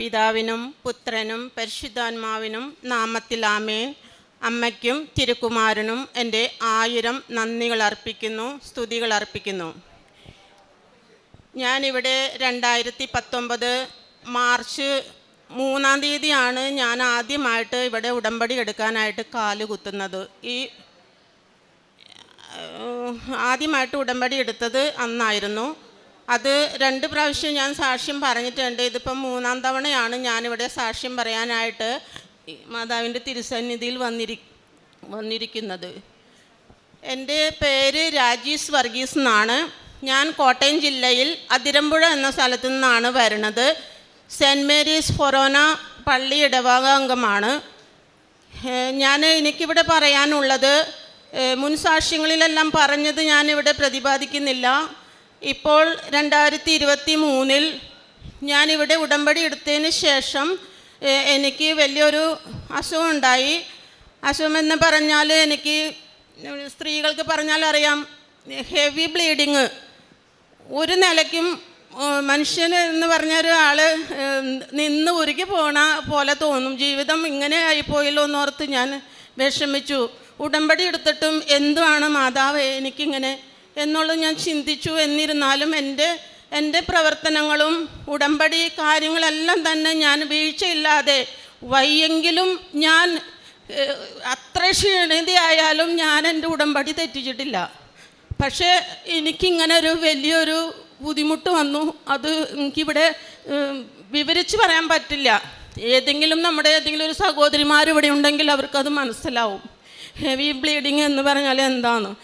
പിതാവിനും പുത്രനും പരിശുദ്ധാത്മാവിനും നാമത്തിൽ ആമേ അമ്മയ്ക്കും തിരുക്കുമാരനും എന്റെ ആയിരം നന്ദികൾ അർപ്പിക്കുന്നു സ്തുതികൾ അർപ്പിക്കുന്നു. ഞാനിവിടെ രണ്ടായിരത്തി പത്തൊമ്പത് മാർച്ച് മൂന്നാം തീയതിയാണ് ഞാൻ ആദ്യമായിട്ട് ഇവിടെ ഉടമ്പടി എടുക്കാനായിട്ട് കാൽ കുത്തുന്നത്. ഈ ആദ്യമായിട്ട് ഉടമ്പടി എടുത്തത് അന്നായിരുന്നു. അത് രണ്ട് പ്രാവശ്യം ഞാൻ സാക്ഷ്യം പറഞ്ഞിട്ടുണ്ട്. ഇതിപ്പം മൂന്നാം തവണയാണ് ഞാനിവിടെ സാക്ഷ്യം പറയാനായിട്ട് മാതാവിന്റെ തിരുസന്നിധിയിൽ വന്നിരി വന്നിരിക്കുന്നത്. എന്റെ പേര് രാജീസ് വർഗീസ് എന്നാണ്. ഞാൻ കോട്ടയം ജില്ലയിൽ അതിരമ്പുഴ എന്ന സ്ഥലത്തു നിന്നാണ് വരുന്നത്. സെന്റ് മേരീസ് ഫൊറോന പള്ളി ഇടവക അംഗമാണ്. ഞാൻ എനിക്കിവിടെ പറയാനുള്ളത് മുൻ സാക്ഷ്യങ്ങളിലെല്ലാം പറഞ്ഞത് ഞാനിവിടെ പ്രതിപാദിക്കുന്നില്ല. ഇപ്പോൾ രണ്ടായിരത്തി ഇരുപത്തി മൂന്നിൽ ഞാനിവിടെ ഉടമ്പടി എടുത്തതിന് ശേഷം എനിക്ക് വലിയൊരു അസുഖമുണ്ടായി അസുഖമെന്ന് പറഞ്ഞാൽ എനിക്ക് സ്ത്രീകൾക്ക് പറഞ്ഞാൽ അറിയാം ഹെവി ബ്ലീഡിങ്. ഒരു നിലയ്ക്കും മനുഷ്യൻ എന്ന് പറഞ്ഞ ഒരാൾ നിന്ന് ഉരുകി പോണ പോലെ തോന്നും. ജീവിതം ഇങ്ങനെ ആയിപ്പോയല്ലോ എന്നോർത്ത് ഞാൻ വിഷമിച്ചു. ഉടമ്പടി എടുത്തിട്ടും എന്തുവാണ് മാതാവ് എനിക്കിങ്ങനെ എന്നുള്ളത് ഞാൻ ചിന്തിച്ചു. എന്നിരുന്നാലും എന്റെ എന്റെ പ്രവർത്തനങ്ങളും ഉടമ്പടി കാര്യങ്ങളെല്ലാം തന്നെ ഞാൻ വീഴ്ചയില്ലാതെ വയ്യെങ്കിലും ഞാൻ അത്ര ക്ഷീണിതയായാലും ഞാൻ എന്റെ ഉടമ്പടി തെറ്റിച്ചിട്ടില്ല. പക്ഷേ എനിക്കിങ്ങനെ ഒരു വലിയൊരു ബുദ്ധിമുട്ട് വന്നു. അത് എനിക്കിവിടെ വിവരിച്ച് പറയാൻ പറ്റില്ല. ഏതെങ്കിലും നമ്മുടെ ഏതെങ്കിലും ഒരു സഹോദരിമാർ ഇവിടെ ഉണ്ടെങ്കിൽ അവർക്കത് മനസ്സിലാവും. ഹെവി ബ്ലീഡിങ് എന്ന് പറഞ്ഞാൽ എന്താണ്?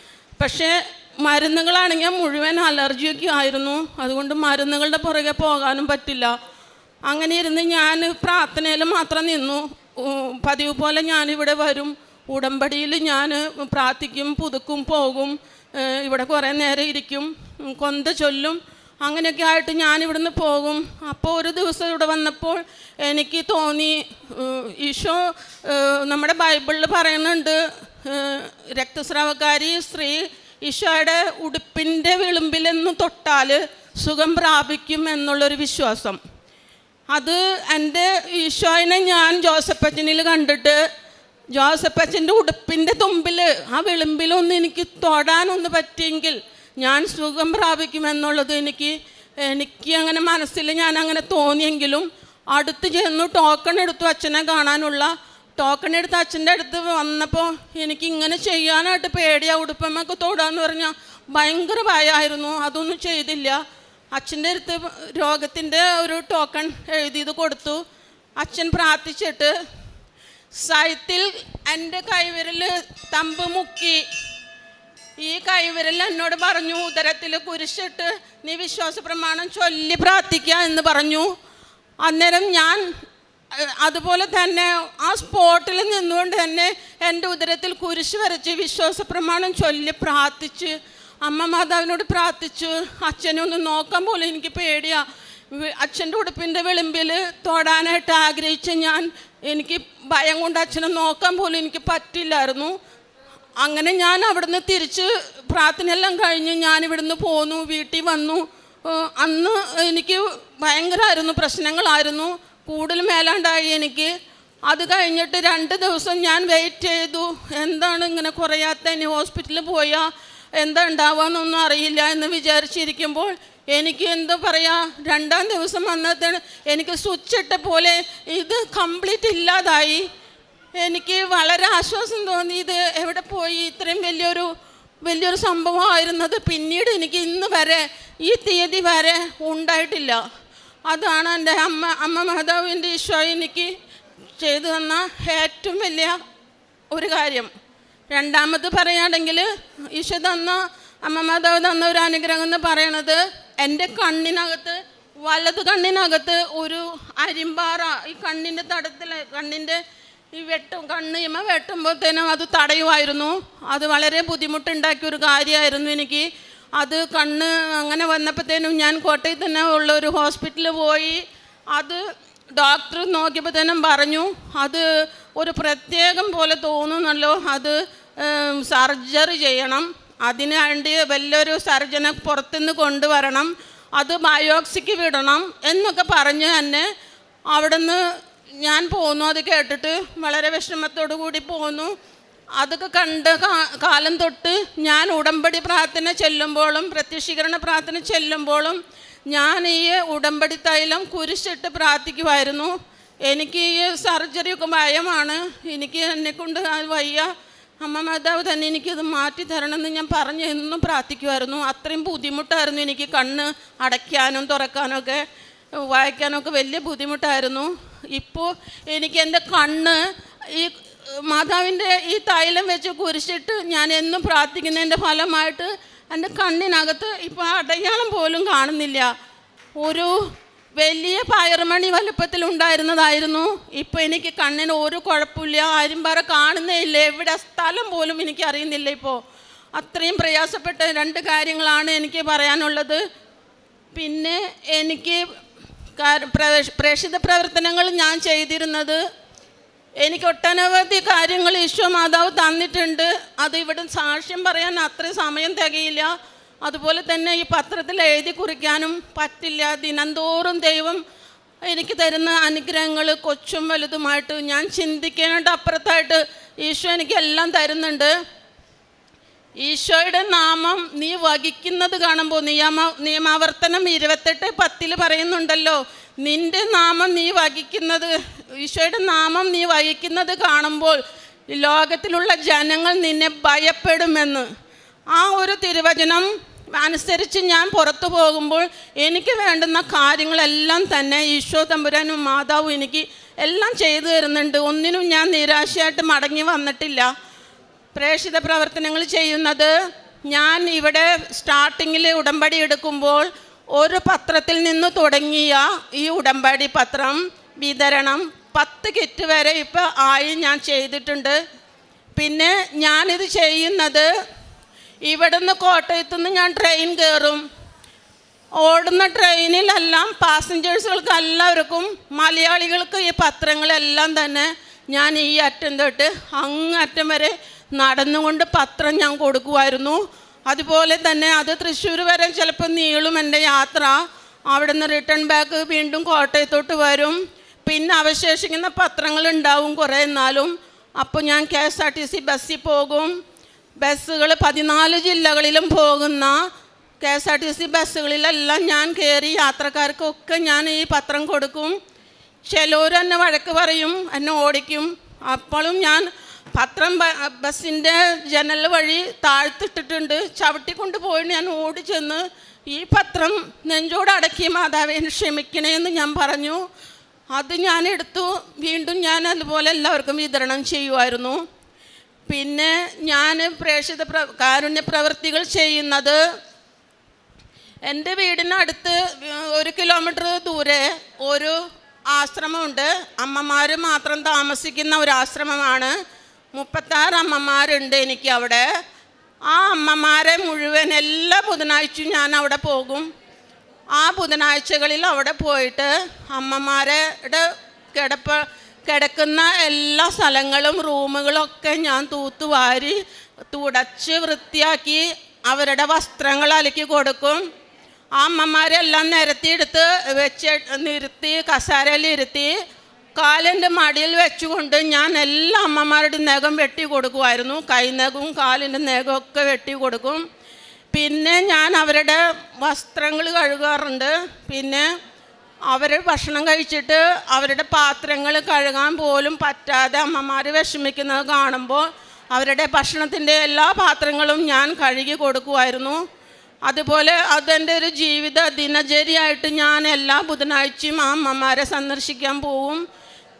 പക്ഷേ മരുന്നുകളാണെങ്കിൽ മുഴുവൻ അലർജിയൊക്കെ ആയിരുന്നു. അതുകൊണ്ട് മരുന്നുകളുടെ പുറകെ പോകാനും പറ്റില്ല. അങ്ങനെ ഇരുന്ന് ഞാൻ പ്രാർത്ഥനയിൽ മാത്രം നിന്നു. പതിവ് പോലെ ഞാനിവിടെ വരും. ഉടമ്പടിയിൽ ഞാൻ പ്രാർത്ഥിക്കും പുതുക്കും പോകും. ഇവിടെ കുറേ നേരം ഇരിക്കും. കൊന്ത ചൊല്ലും. അങ്ങനെയൊക്കെ ആയിട്ട് ഞാനിവിടുന്ന് പോകും. അപ്പോൾ ഒരു ദിവസം ഇവിടെ വന്നപ്പോൾ എനിക്ക് തോന്നി ഈശോ നമ്മുടെ ബൈബിളിൽ പറയുന്നുണ്ട് രക്തസ്രാവക്കാരി സ്ത്രീ ഈശോയുടെ ഉടുപ്പിന്റെ വിളുമ്പിലെന്ന് തൊട്ടാൽ സുഖം പ്രാപിക്കും എന്നുള്ളൊരു വിശ്വാസം. അത് എന്റെ ഈശോയിനെ ഞാൻ ജോസഫച്ചനിൽ കണ്ടിട്ട് ജോസഫച്ചന്റെ ഉടുപ്പിന്റെ തുമ്പിൽ ആ വിളിമ്പിലൊന്ന് എനിക്ക് തൊടാനൊന്ന് പറ്റിയെങ്കിൽ ഞാൻ സുഖം പ്രാപിക്കുമെന്നുള്ളത് എനിക്ക് എനിക്ക് അങ്ങനെ മനസ്സിൽ ഞാൻ അങ്ങനെ തോന്നിയെങ്കിലും അടുത്ത് ചെന്നു ടോക്കൺ എടുത്തു അച്ഛനെ കാണാനുള്ള ടോക്കൺ എടുത്ത് അച്ഛന്റെ അടുത്ത് വന്നപ്പോൾ എനിക്ക് ഇങ്ങനെ ചെയ്യാനായിട്ട് പേടിയാ ഉടുപ്പമ്മക്ക് തൊടാന്ന് പറഞ്ഞാൽ ഭയങ്കര ഭയമായിരുന്നു അതൊന്നും ചെയ്തില്ല. അച്ഛന്റെ അടുത്ത് രോഗത്തിന്റെ ഒരു ടോക്കൺ എഴുതിയത് കൊടുത്തു. അച്ഛൻ പ്രാർത്ഥിച്ചിട്ട് സൈത്തിൽ എന്റെ കൈവിരൽ തമ്പ് മുക്കി. ഈ കൈവിരൽ എന്നോട് പറഞ്ഞു ഉദരത്തിൽ കുരിശിട്ട് നീ വിശ്വാസ പ്രമാണം ചൊല്ലി പ്രാർത്ഥിക്കുക എന്ന് പറഞ്ഞു. അന്നേരം ഞാൻ അതുപോലെ തന്നെ ആ സ്പോട്ടിൽ നിന്നുകൊണ്ട് തന്നെ എന്റെ ഉദരത്തിൽ കുരിശ് വരച്ച് വിശ്വാസ പ്രമാണം ചൊല്ലി പ്രാർത്ഥിച്ച് അമ്മ മാതാവിനോട് പ്രാർത്ഥിച്ചു അച്ഛനെ ഒന്ന് നോക്കാൻ പോലും എനിക്ക് പേടിയാ. അച്ഛന്റെ ഉടുപ്പിന്റെ വിളിമ്പിൽ തൊടാനായിട്ട് ആഗ്രഹിച്ച ഞാൻ എനിക്ക് ഭയം കൊണ്ട് അച്ഛനെ നോക്കാൻ പോലും എനിക്ക് പറ്റില്ലായിരുന്നു. അങ്ങനെ ഞാൻ അവിടുന്ന് തിരിച്ച് പ്രാർത്ഥനയെല്ലാം കഴിഞ്ഞ് ഞാൻ ഇവിടുന്ന് പോന്നു വീട്ടിൽ വന്നു. അന്ന് എനിക്ക് ഭയങ്കരമായിരുന്നു പ്രശ്നങ്ങളായിരുന്നു. കൂടുതൽ മേലാണ്ടായി എനിക്ക്. അത് കഴിഞ്ഞിട്ട് രണ്ട് ദിവസം ഞാൻ വെയിറ്റ് ചെയ്തു. എന്താണ് ഇങ്ങനെ കുറയാത്ത ഇനി ഹോസ്പിറ്റലിൽ പോയാൽ എന്താ ഉണ്ടാവാന്നൊന്നും അറിയില്ല എന്ന് വിചാരിച്ചിരിക്കുമ്പോൾ എനിക്ക് എന്താ പറയാ? രണ്ടാം ദിവസം വന്നതിന് എനിക്ക് സ്വിച്ച് ഇട്ട പോലെ ഇത് കംപ്ലീറ്റ് ഇല്ലാതായി. എനിക്ക് വളരെ ആശ്വാസം തോന്നി. ഇത് എവിടെ പോയി? ഇത്രയും വലിയൊരു വലിയൊരു സംഭവമായിരുന്നത് പിന്നീട് എനിക്ക് ഇന്ന് വരെ ഈ തീയതി വരെ ഉണ്ടായിട്ടില്ല. അതാണ് എന്റെ അമ്മ അമ്മ മാതാവിന്റെ ഈശോ എനിക്ക് ചെയ്തു തന്ന ഏറ്റവും വലിയ ഒരു കാര്യം. രണ്ടാമത് പറയുകയാണെങ്കിൽ ഈശോ തന്ന അമ്മ മാതാവ് തന്ന ഒരു അനുഗ്രഹം എന്ന് പറയണത് എന്റെ കണ്ണിനകത്ത് വലത് കണ്ണിനകത്ത് ഒരു അരിമ്പാറ ഈ കണ്ണിന്റെ തടത്തിൽ കണ്ണിന്റെ ഈ വെട്ടും കണ്ണ് ഇമ വെട്ടുമ്പോഴത്തേനും അത് തടയുമായിരുന്നു. അത് വളരെ ബുദ്ധിമുട്ടുണ്ടാക്കിയ ഒരു കാര്യമായിരുന്നു എനിക്ക്. അത് കണ്ണ് അങ്ങനെ വന്നപ്പോഴത്തേനും ഞാൻ കോട്ടയത്ത് തന്നെ ഉള്ള ഒരു ഹോസ്പിറ്റലിൽ പോയി. അത് ഡോക്ടർ നോക്കിയപ്പോഴത്തേനും പറഞ്ഞു അത് ഒരു പ്രത്യേകം പോലെ തോന്നുന്നല്ലോ അത് സർജറി ചെയ്യണം. അതിന് വേണ്ടി വലിയൊരു സർജനെ പുറത്തുനിന്ന് കൊണ്ടുവരണം. അത് ബയോക്സിക്ക് വിടണം. എന്നൊക്കെ പറഞ്ഞ് തന്നെ അവിടുന്ന് ഞാൻ പോന്നു. അത് കേട്ടിട്ട് വളരെ വിഷമത്തോടു കൂടി പോന്നു. അതൊക്കെ കണ്ട് കാലം തൊട്ട് ഞാൻ ഉടമ്പടി പ്രാർത്ഥന ചെല്ലുമ്പോഴും പ്രത്യക്ഷീകരണ പ്രാർത്ഥന ചെല്ലുമ്പോഴും ഞാൻ ഈ ഉടമ്പടി തൈലം കുരിശിട്ട് പ്രാർത്ഥിക്കുമായിരുന്നു എനിക്ക് ഈ സർജറിയൊക്കെ ഭയമാണ്. എനിക്ക് എന്നെക്കൊണ്ട് കൊണ്ട് വയ്യ. അമ്മ മാതാവ് തന്നെ എനിക്കത് മാറ്റി തരണമെന്ന് ഞാൻ പറഞ്ഞ് എന്നും പ്രാർത്ഥിക്കുമായിരുന്നു അത്രയും ബുദ്ധിമുട്ടായിരുന്നു എനിക്ക് കണ്ണ് അടയ്ക്കാനും തുറക്കാനും ഒക്കെ വായിക്കാനൊക്കെ വലിയ ബുദ്ധിമുട്ടായിരുന്നു. ഇപ്പോൾ എനിക്ക് എന്റെ കണ്ണ് ഈ മാതാവിന്റെ ഈ തൈലം വെച്ച് കുരിശിട്ട് ഞാൻ എന്നും പ്രാർത്ഥിക്കുന്നതിന്റെ ഫലമായിട്ട് എന്റെ കണ്ണിനകത്ത് ഇപ്പോൾ അടയാളം പോലും കാണുന്നില്ല. ഒരു വലിയ പയർമണി വലുപ്പത്തിൽ ഉണ്ടായിരുന്നതായിരുന്നു. ഇപ്പോൾ എനിക്ക് കണ്ണിന് ഒരു കുഴപ്പമില്ല ആരും പറ കാണുന്നേ ഇല്ല എവിടെ സ്ഥലം പോലും എനിക്ക് അറിയുന്നില്ല ഇപ്പോൾ അത്രയും പ്രയാസപ്പെട്ട രണ്ട് കാര്യങ്ങളാണ് എനിക്ക് പറയാനുള്ളത്. പിന്നെ എനിക്ക് പ്രേക്ഷിത പ്രവർത്തനങ്ങൾ ഞാൻ ചെയ്തിരുന്നത് എനിക്ക് ഒട്ടനവധി കാര്യങ്ങൾ ഈശോ മാതാവ് തന്നിട്ടുണ്ട്. അത് ഇവിടെ സാക്ഷ്യം പറയാൻ അത്രയും സമയം തികയില്ല. അതുപോലെ തന്നെ ഈ പത്രത്തിൽ എഴുതി കുറിക്കാനും പറ്റില്ല. ദിനംതോറും ദൈവം എനിക്ക് തരുന്ന അനുഗ്രഹങ്ങൾ കൊച്ചും വലുതുമായിട്ട് ഞാൻ ചിന്തിക്കേണ്ട അപ്പുറത്തായിട്ട് ഈശോ എനിക്ക് എല്ലാം തരുന്നുണ്ട്. ഈശോയുടെ നാമം നീ വഹിക്കുന്നത് കാണുമ്പോൾ നിയമ നിയമാവർത്തനം ഇരുപത്തെട്ട് പത്തിൽ പറയുന്നുണ്ടല്ലോ നിന്റെ നാമം നീ വഹിക്കുന്നത് ഈശോയുടെ നാമം നീ വഹിക്കുന്നത് കാണുമ്പോൾ ലോകത്തിലുള്ള ജനങ്ങൾ നിന്നെ ഭയപ്പെടുമെന്ന്. ആ ഒരു തിരുവചനം അനുസരിച്ച് ഞാൻ പുറത്തു പോകുമ്പോൾ എനിക്ക് വേണ്ടുന്ന കാര്യങ്ങളെല്ലാം തന്നെ ഈശോ തമ്പുരാനും മാതാവും എനിക്ക് എല്ലാം ചെയ്തു തരുന്നുണ്ട്. ഒന്നിനും ഞാൻ നിരാശയായിട്ട് മടങ്ങി വന്നിട്ടില്ല. പ്രേക്ഷിത പ്രവർത്തനങ്ങൾ ചെയ്യുന്നത് ഞാൻ ഇവിടെ സ്റ്റാർട്ടിങ്ങിൽ ഉടമ്പടി എടുക്കുമ്പോൾ ഒരു പത്രത്തിൽ നിന്ന് തുടങ്ങിയ ഈ ഉടമ്പടി പത്രം വിതരണം പത്ത് കിറ്റ് വരെ ഇപ്പോൾ ആയി ഞാൻ ചെയ്തിട്ടുണ്ട്. പിന്നെ ഞാനിത് ചെയ്യുന്നത് ഇവിടുന്ന് കോട്ടയത്തു നിന്ന് ഞാൻ ട്രെയിൻ കയറും ഓടുന്ന ട്രെയിനിലെല്ലാം പാസഞ്ചേഴ്സുകൾക്ക് എല്ലാവർക്കും മലയാളികൾക്ക് ഈ പത്രങ്ങളെല്ലാം തന്നെ ഞാൻ ഈ അറ്റം തൊട്ട് അങ്ങറ്റം വരെ നടന്നുകൊണ്ട് പത്രം ഞാൻ കൊടുക്കുമായിരുന്നു അതുപോലെ തന്നെ അത് തൃശ്ശൂർ വരെ ചിലപ്പോൾ നീളും എന്റെ യാത്ര. അവിടെ നിന്ന് റിട്ടേൺ ബാക്ക് വീണ്ടും കോട്ടയത്തോട്ട് വരും. പിന്നെ അവശേഷിക്കുന്ന പത്രങ്ങൾ ഉണ്ടാവും കുറേ എന്നാലും. അപ്പോൾ ഞാൻ K S R T C ബസ്സിൽ പോകും. ബസ്സുകൾ പതിനാല് ജില്ലകളിലും പോകുന്ന K S R T C ബസ്സുകളിലെല്ലാം ഞാൻ കയറി യാത്രക്കാർക്കൊക്കെ ഞാൻ ഈ പത്രം കൊടുക്കും. ചിലവർ എന്നെ വഴക്ക് പറയും എന്നെ ഓടിക്കും. അപ്പോഴും ഞാൻ പത്രം ബസ്സിന്റെ ജനൽ വഴി താഴ്ത്തിട്ടിട്ടുണ്ട്. ചവിട്ടിക്കൊണ്ട് പോയിട്ട് ഞാൻ ഓടി ചെന്ന് ഈ പത്രം നെഞ്ചോട് അടക്കി മാതാവേ എന്നെ ക്ഷമിക്കണേ എന്ന് ഞാൻ പറഞ്ഞു. അത് ഞാൻ എടുത്തു. വീണ്ടും ഞാൻ അതുപോലെ എല്ലാവർക്കും വിതരണം ചെയ്യുമായിരുന്നു പിന്നെ ഞാൻ പ്രേക്ഷിത പ്ര കാരുണ്യ പ്രവൃത്തികൾ ചെയ്യുന്നത് എന്റെ വീടിനടുത്ത് ഒരു കിലോമീറ്റർ ദൂരെ ഒരു ആശ്രമമുണ്ട്. അമ്മമാർ മാത്രം താമസിക്കുന്ന ഒരു ആശ്രമമാണ്. മുപ്പത്താറ് അമ്മമാരുണ്ട് എനിക്ക് അവിടെ ആ അമ്മമാരെ മുഴുവൻ എല്ലാ ബുധനാഴ്ചയും ഞാൻ അവിടെ പോകും. ആ ബുധനാഴ്ചകളിൽ അവിടെ പോയിട്ട് അമ്മമാരുടെ കിടപ്പ കിടക്കുന്ന എല്ലാ സ്ഥലങ്ങളും റൂമുകളൊക്കെ ഞാൻ തൂത്തുവാരി തുടച്ച് വൃത്തിയാക്കി അവരുടെ വസ്ത്രങ്ങൾ അലക്കി കൊടുക്കും. ആ അമ്മമാരെല്ലാം നിരത്തിയെടുത്ത് വെച്ച് നിർത്തി കസാരയിൽ ഇരുത്തി കാലിന്റെ മടിയിൽ വെച്ചുകൊണ്ട് ഞാൻ എല്ലാ അമ്മമാരുടെ നഖം വെട്ടി കൊടുക്കുമായിരുന്നു. കൈനഖവും കാലിന്റെ നഖമൊക്കെ വെട്ടി കൊടുക്കും. പിന്നെ ഞാൻ അവരുടെ വസ്ത്രങ്ങൾ കഴുകാറുണ്ട്. പിന്നെ അവർ ഭക്ഷണം കഴിച്ചിട്ട് അവരുടെ പാത്രങ്ങൾ കഴുകാൻ പോലും പറ്റാതെ അമ്മമാർ വിഷമിക്കുന്നത് കാണുമ്പോൾ അവരുടെ ഭക്ഷണത്തിന്റെ എല്ലാ പാത്രങ്ങളും ഞാൻ കഴുകി കൊടുക്കുമായിരുന്നു. അതുപോലെ അതെന്റെ ഒരു ജീവിത ദിനചര്യയായിട്ട് ഞാൻ എല്ലാ ബുധനാഴ്ചയും ആ അമ്മമാരെ സന്ദർശിക്കാൻ പോവും.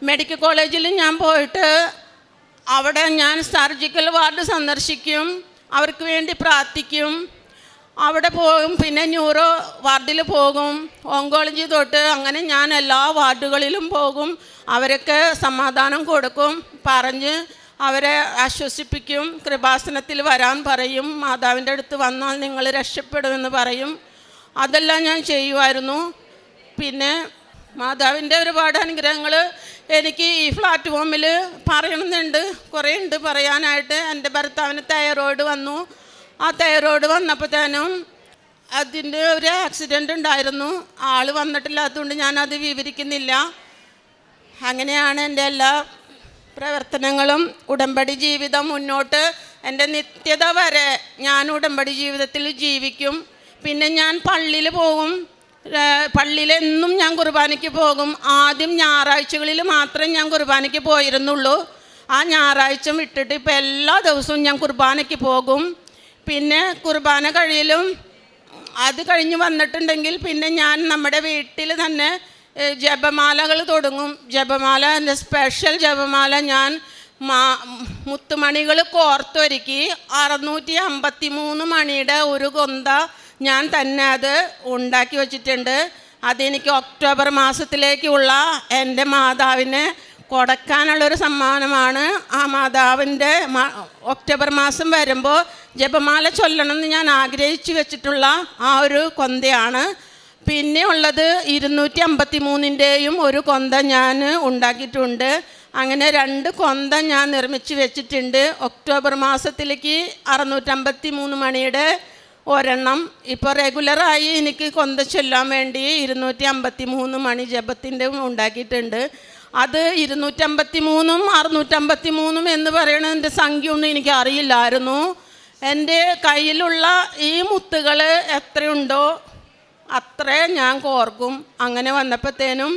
മെഡിക്കൽ കോളേജിൽ ഞാൻ പോയിട്ട് അവിടെ ഞാൻ സർജിക്കൽ വാർഡ് സന്ദർശിക്കും. അവർക്ക് വേണ്ടി പ്രാർത്ഥിക്കും. അവിടെ പോകും പിന്നെ ന്യൂറോ വാർഡിൽ പോകും ഓങ്കോളജി തൊട്ട് അങ്ങനെ ഞാൻ എല്ലാ വാർഡുകളിലും പോകും അവരൊക്കെ സമാധാനം കൊടുക്കും പറഞ്ഞ് അവരെ ആശ്വസിപ്പിക്കും കൃപാസനത്തിൽ വരാൻ പറയും മാതാവിന്റെ അടുത്ത് വന്നാൽ നിങ്ങൾ രക്ഷപ്പെടുമെന്ന് പറയും. അതെല്ലാം ഞാൻ ചെയ്യുമായിരുന്നു. പിന്നെ മാതാവിന്റെ ഒരുപാട് അനുഗ്രഹങ്ങൾ എനിക്ക് ഈ പ്ലാറ്റ്ഫോമിൽ പറയണമെന്നുണ്ട്. കുറേ ഉണ്ട് പറയാനായിട്ട്. എന്റെ ഭർത്താവിന് തൈറോയിഡ് വന്നു. ആ തൈറോയിഡ് വന്നപ്പോഴത്തേനും അതിന്റെ ഒരു ആക്സിഡന്റ് ഉണ്ടായിരുന്നു. ആൾ വന്നിട്ടില്ലാത്തതുകൊണ്ട് ഞാനത് വിവരിക്കുന്നില്ല. അങ്ങനെയാണ് എന്റെ എല്ലാ പ്രവർത്തനങ്ങളും. ഉടമ്പടി ജീവിതം മുന്നോട്ട്. എന്റെ നിത്യത വരെ ഞാൻ ഉടമ്പടി ജീവിതത്തിൽ ജീവിക്കും. പിന്നെ ഞാൻ പള്ളിയിൽ പോകും. പള്ളിയിലെന്നും ഞാൻ കുർബാനയ്ക്ക് പോകും. ആദ്യം ഞായറാഴ്ചകളിൽ മാത്രമേ ഞാൻ കുർബാനയ്ക്ക് പോയിരുന്നുള്ളൂ. ആ ഞായറാഴ്ച വിട്ടിട്ട് ഇപ്പം എല്ലാ ദിവസവും ഞാൻ കുർബാനയ്ക്ക് പോകും. പിന്നെ കുർബാന കഴിയലും അത് കഴിഞ്ഞ് വന്നിട്ടുണ്ടെങ്കിൽ പിന്നെ ഞാൻ നമ്മുടെ വീട്ടിൽ തന്നെ ജപമാലകൾ തുടങ്ങും. ജപമാല എന്റെ സ്പെഷ്യൽ ജപമാല ഞാൻ മാ മുത്തുമണികൾ കോർത്തൊരുക്കി അറുന്നൂറ്റി അമ്പത്തി മൂന്ന് മണിയുടെ ഒരു കൊന്ത ഞാൻ തന്നെ അത് ഉണ്ടാക്കി വച്ചിട്ടുണ്ട്. അതെനിക്ക് ഒക്ടോബർ മാസത്തിലേക്കുള്ള എന്റെ മാതാവിനെ കൊടുക്കാനുള്ളൊരു സമ്മാനമാണ്. ആ മാതാവിന്റെ ഒക്ടോബർ മാസം വരുമ്പോൾ ജപമാല ചൊല്ലണമെന്ന് ഞാൻ ആഗ്രഹിച്ചു വെച്ചിട്ടുള്ള ആ ഒരു കൊന്തയാണ്. പിന്നെ ഉള്ളത് ഇരുന്നൂറ്റി അമ്പത്തി മൂന്നിന്റെയും ഒരു കൊന്ത ഞാൻ ഉണ്ടാക്കിയിട്ടുണ്ട്. അങ്ങനെ രണ്ട് കൊന്ത ഞാൻ നിർമ്മിച്ച് വെച്ചിട്ടുണ്ട്. ഒക്ടോബർ മാസത്തിലേക്ക് അറുന്നൂറ്റമ്പത്തി മൂന്ന് മണിയുടെ ഒരെണ്ണം. ഇപ്പോൾ റെഗുലറായി എനിക്ക് കൊന്ത ചൊല്ലാൻ വേണ്ടി ഇരുന്നൂറ്റി അമ്പത്തി മൂന്ന് മണി ജപത്തിന്റെ ഉണ്ടാക്കിയിട്ടുണ്ട്. അത് ഇരുന്നൂറ്റമ്പത്തി മൂന്നും അറുന്നൂറ്റമ്പത്തി മൂന്നും എന്ന് പറയണതിന്റെ സംഖ്യ ഒന്നും എനിക്ക് അറിയില്ലായിരുന്നു എന്റെ കയ്യിലുള്ള ഈ മുത്തുകൾ എത്രയുണ്ടോ അത്രേ ഞാൻ കോർക്കും. അങ്ങനെ വന്നപ്പോഴത്തേനും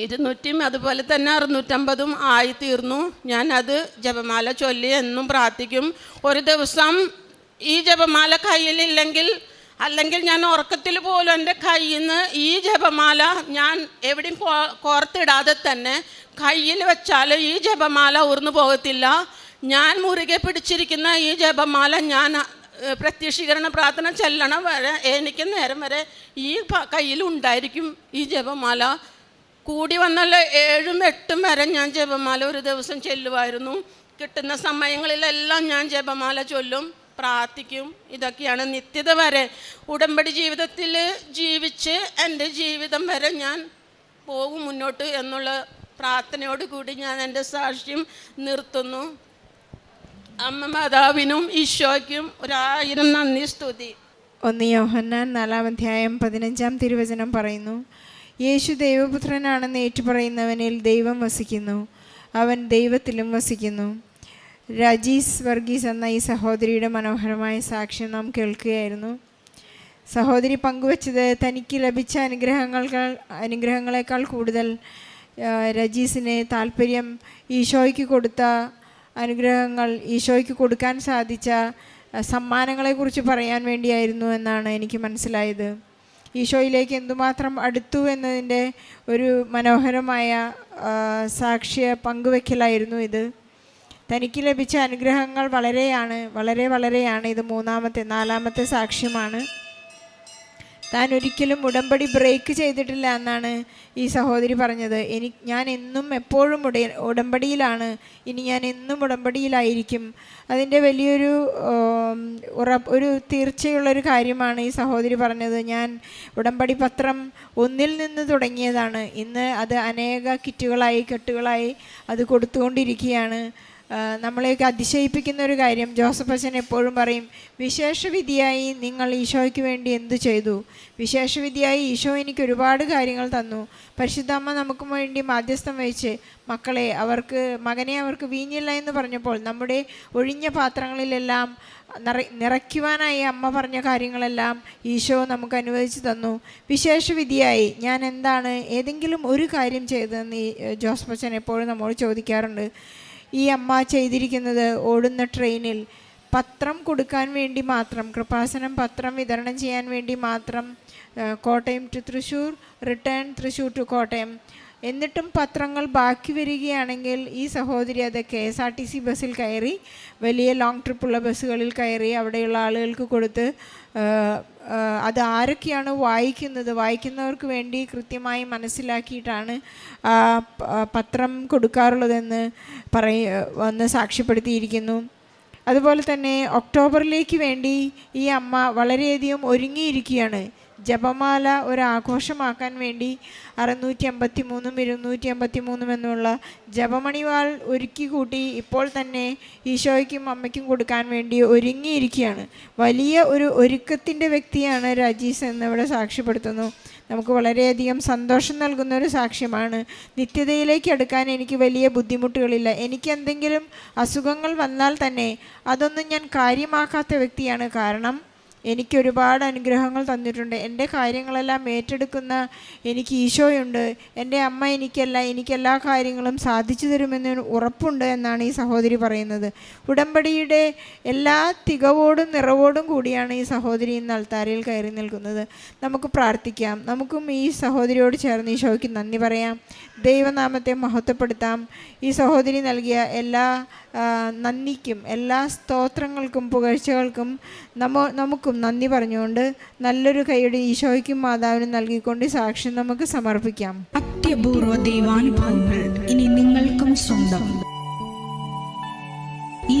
ഇരുന്നൂറ്റിയും അതുപോലെ തന്നെ അറുന്നൂറ്റമ്പതും ആയി തീർന്നു ഞാൻ അത് ജപമാല ചൊല്ലി എന്നും പ്രാർത്ഥിക്കും. ഒരു ദിവസം ഈ ജപമാല കയ്യിലില്ലെങ്കിൽ അല്ലെങ്കിൽ ഞാൻ ഉറക്കത്തിൽ പോലും എന്റെ കയ്യിൽ നിന്ന് ഈ ജപമാല ഞാൻ എവിടെയും കോർത്തിടാതെ തന്നെ കയ്യിൽ വെച്ചാൽ ഈ ജപമാല ഊർന്നു പോകത്തില്ല. ഞാൻ മുറുകെ പിടിച്ചിരിക്കുന്ന ഈ ജപമാല ഞാൻ പ്രത്യക്ഷീകരണ പ്രാർത്ഥന ചെല്ലണം വരെ എനിക്ക് നേരം വരെ ഈ കയ്യിൽ ഉണ്ടായിരിക്കും ഈ ജപമാല. കൂടി വന്നുള്ള ഏഴും എട്ടും വരെ ഞാൻ ജപമാല ഒരു ദിവസം ചെല്ലുമായിരുന്നു കിട്ടുന്ന സമയങ്ങളിലെല്ലാം ഞാൻ ജപമാല ചൊല്ലും പ്രാർത്ഥിക്കും. ഇതൊക്കെയാണ് നിത്യത വരെ. ഉടമ്പടി ജീവിതത്തിൽ ജീവിച്ച് എന്റെ ജീവിതം വരെ ഞാൻ പോകും മുന്നോട്ട് എന്നുള്ള പ്രാർത്ഥനയോട് കൂടി ഞാൻ എന്റെ സാക്ഷ്യം നിർത്തുന്നു. അമ്മ മാതാവിനും ഈശോയ്ക്കും ഒരായിരം നന്ദി സ്തുതി. ഒന്ന് യോഹന്നാൻ നാലാം അധ്യായം പതിനഞ്ചാം തിരുവചനം പറയുന്നു. യേശു ദൈവപുത്രനാണെന്ന് ഏറ്റുപറയുന്നവനിൽ ദൈവം വസിക്കുന്നു. അവൻ ദൈവത്തിലും വസിക്കുന്നു. രാജീസ് വർഗീസ് എന്ന ഈ സഹോദരിയുടെ മനോഹരമായ സാക്ഷ്യം നാം കേൾക്കുകയായിരുന്നു. സഹോദരി പങ്കുവച്ചത് തനിക്ക് ലഭിച്ച അനുഗ്രഹങ്ങൾ അനുഗ്രഹങ്ങളെക്കാൾ കൂടുതൽ രജീസിനെ താല്പര്യം ഈശോയ്ക്ക് കൊടുത്ത അനുഗ്രഹങ്ങൾ ഈശോയ്ക്ക് കൊടുക്കാൻ സാധിച്ച സമ്മാനങ്ങളെക്കുറിച്ച് പറയാൻ വേണ്ടിയായിരുന്നു എന്നാണ് എനിക്ക് മനസ്സിലായത്. ഈശോയിലേക്ക് എന്തുമാത്രം അടുത്തു എന്നതിന്റെ ഒരു മനോഹരമായ സാക്ഷിയ പങ്കുവെക്കലായിരുന്നു ഇത്. തനിക്ക് ലഭിച്ച അനുഗ്രഹങ്ങൾ വളരെയാണ് വളരെ വളരെയാണ് ഇത് മൂന്നാമത്തെ നാലാമത്തെ സാക്ഷ്യമാണ്. താൻ ഒരിക്കലും ഉടമ്പടി ബ്രേക്ക് ചെയ്തിട്ടില്ല എന്നാണ് ഈ സഹോദരി പറഞ്ഞത്. എനി ഞാൻ എന്നും എപ്പോഴും ഉട ഉടമ്പടിയിലാണ്. ഇനി ഞാൻ എന്നും ഉടമ്പടിയിലായിരിക്കും. അതിന്റെ വലിയൊരു ഉറ ഒരു തീർച്ചയുള്ളൊരു കാര്യമാണ് ഈ സഹോദരി പറഞ്ഞത്. ഞാൻ ഉടമ്പടി പത്രം ഒന്നിൽ നിന്ന് തുടങ്ങിയതാണ്. ഇന്ന് അത് അനേക കിറ്റുകളായി കെട്ടുകളായി അത് കൊടുത്തുകൊണ്ടിരിക്കുകയാണ്. നമ്മളെയൊക്കെ അതിശയിപ്പിക്കുന്ന ഒരു കാര്യം ജോസഫ് അച്ഛൻ എപ്പോഴും പറയും വിശേഷവിധിയായി നിങ്ങൾ ഈശോയ്ക്ക് വേണ്ടി എന്തു ചെയ്തു? വിശേഷവിധിയായി ഈശോ എനിക്ക് ഒരുപാട് കാര്യങ്ങൾ തന്നു. പരിശുദ്ധമ്മ നമുക്ക് വേണ്ടി മാധ്യസ്ഥം വഹിച്ച് മക്കളെ അവർക്ക് മകനെ അവർക്ക് വീഞ്ഞില്ല എന്ന് പറഞ്ഞപ്പോൾ നമ്മുടെ ഒഴിഞ്ഞ പാത്രങ്ങളിലെല്ലാം നിറ നിറയ്ക്കുവാനായി അമ്മ പറഞ്ഞ കാര്യങ്ങളെല്ലാം ഈശോ നമുക്ക് അനുവദിച്ചു തന്നു. വിശേഷവിധിയായി ഞാൻ എന്താണ് ഏതെങ്കിലും ഒരു കാര്യം ചെയ്തതെന്ന് ജോസഫ് അച്ഛൻ എപ്പോഴും നമ്മോട് ചോദിക്കാറുണ്ട്. ഈ അമ്മ ചെയ്തിരിക്കുന്നത് ഓടുന്ന ട്രെയിനിൽ പത്രം കൊടുക്കാൻ വേണ്ടി മാത്രം കൃപാസനം പത്രം വിതരണം ചെയ്യാൻ വേണ്ടി മാത്രം Kottayam to Thrissur return Thrissur to Kottayam. എന്നിട്ടും പത്രങ്ങൾ ബാക്കി വരികയാണെങ്കിൽ ഈ സഹോദരി അത് K S R T C ബസ്സിൽ കയറി വലിയ ലോങ് ട്രിപ്പുള്ള ബസ്സുകളിൽ കയറി അവിടെയുള്ള ആളുകൾക്ക് കൊടുത്ത് അത് ആരൊക്കെയാണ് വായിക്കുന്നത്? വായിക്കുന്നവർക്ക് വേണ്ടി കൃത്യമായി മനസ്സിലാക്കിയിട്ടാണ് പത്രം കൊടുക്കാറുള്ളതെന്ന് പറയ വന്ന് സാക്ഷ്യപ്പെടുത്തിയിരിക്കുന്നു. അതുപോലെ തന്നെ ഒക്ടോബറിലേക്ക് വേണ്ടി ഈ അമ്മ വളരെയധികം ഒരുങ്ങിയിരിക്കുകയാണ്. ജപമാല ഒരു ആഘോഷമാക്കാൻ വേണ്ടി അറുന്നൂറ്റി അമ്പത്തി മൂന്നും ഇരുന്നൂറ്റി അമ്പത്തി മൂന്നും എന്നുള്ള ജപമണിവാൾ ഒരുക്കി കൂട്ടി ഇപ്പോൾ തന്നെ ഈശോയ്ക്കും അമ്മയ്ക്കും കൊടുക്കാൻ വേണ്ടി ഒരുങ്ങിയിരിക്കുകയാണ്. വലിയ ഒരു ഒരുക്കത്തിന്റെ വ്യക്തിയാണ് രാജീസ് എന്നിവിടെ സാക്ഷ്യപ്പെടുത്തുന്നു. നമുക്ക് വളരെയധികം സന്തോഷം നൽകുന്ന ഒരു സാക്ഷ്യമാണ്. നിത്യതയിലേക്ക് അടുക്കാൻ എനിക്ക് വലിയ ബുദ്ധിമുട്ടുകളില്ല. എനിക്ക് എന്തെങ്കിലും അസുഖങ്ങൾ വന്നാൽ തന്നെ അതൊന്നും ഞാൻ കാര്യമാക്കാത്ത വ്യക്തിയാണ്. കാരണം എനിക്ക് ഒരുപാട് അനുഗ്രഹങ്ങൾ തന്നിട്ടുണ്ട്. എന്റെ കാര്യങ്ങളെല്ലാം ഏറ്റെടുക്കുന്ന എനിക്ക് ഈശോയുണ്ട്. എന്റെ അമ്മ എനിക്കല്ല എനിക്കെല്ലാ കാര്യങ്ങളും സാധിച്ചു തരുമെന്ന് ഉറപ്പുണ്ട് എന്നാണ് ഈ സഹോദരി പറയുന്നത്. ഉടമ്പടിയുടെ എല്ലാ തികവോടും നിറവോടും കൂടിയാണ് ഈ സഹോദരി ഇന്ന് അൾത്താരയിൽ കയറി നിൽക്കുന്നത്. നമുക്ക് പ്രാർത്ഥിക്കാം. നമുക്കും ഈ സഹോദരിയോട് ചേർന്ന് ഈശോയ്ക്ക് നന്ദി പറയാം. ദൈവനാമത്തെ മഹത്വപ്പെടുത്താം. ഈ സഹോദരി നൽകിയ എല്ലാ നന്ദിക്കും എല്ലാ സ്തോത്രങ്ങൾക്കും പുകഴ്ചകൾക്കും നമ്മ നമുക്കും നന്ദി പറഞ്ഞുകൊണ്ട് നല്ലൊരു കൈയുടെ ഈശോയ്ക്കും മാതാവിനും നൽകിക്കൊണ്ട് സാക്ഷ്യം നമുക്ക് സമർപ്പിക്കാം. അത്യപൂർവ ദൈവാനുഭവങ്ങൾ ഇനി നിങ്ങൾക്കും സ്വന്തം. ഈ